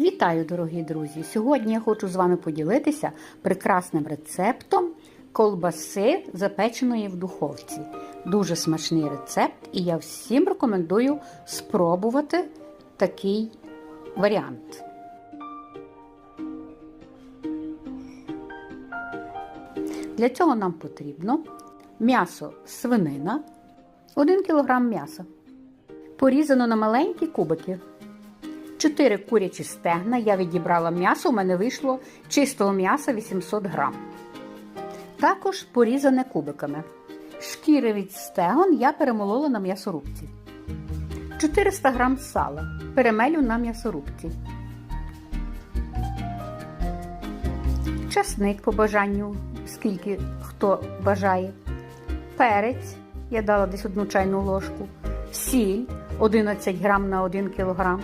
Вітаю, дорогі друзі! Сьогодні я хочу з вами поділитися прекрасним рецептом колбаси, запеченої в духовці. Дуже смачний рецепт, і я всім рекомендую спробувати такий варіант. Для цього нам потрібно м'ясо свинина, 1 кг м'яса, порізано на маленькі кубики. 4 курячі стегна. Я відібрала м'ясо, у мене вийшло чистого м'яса 800 грам. Також порізане кубиками. Шкіри від стегон я перемолола на м'ясорубці. 400 грам сала. Перемелю на м'ясорубці. Часник по бажанню, скільки хто бажає. Перець. Я дала десь одну чайну ложку. Сіль 11 грам на 1 кілограм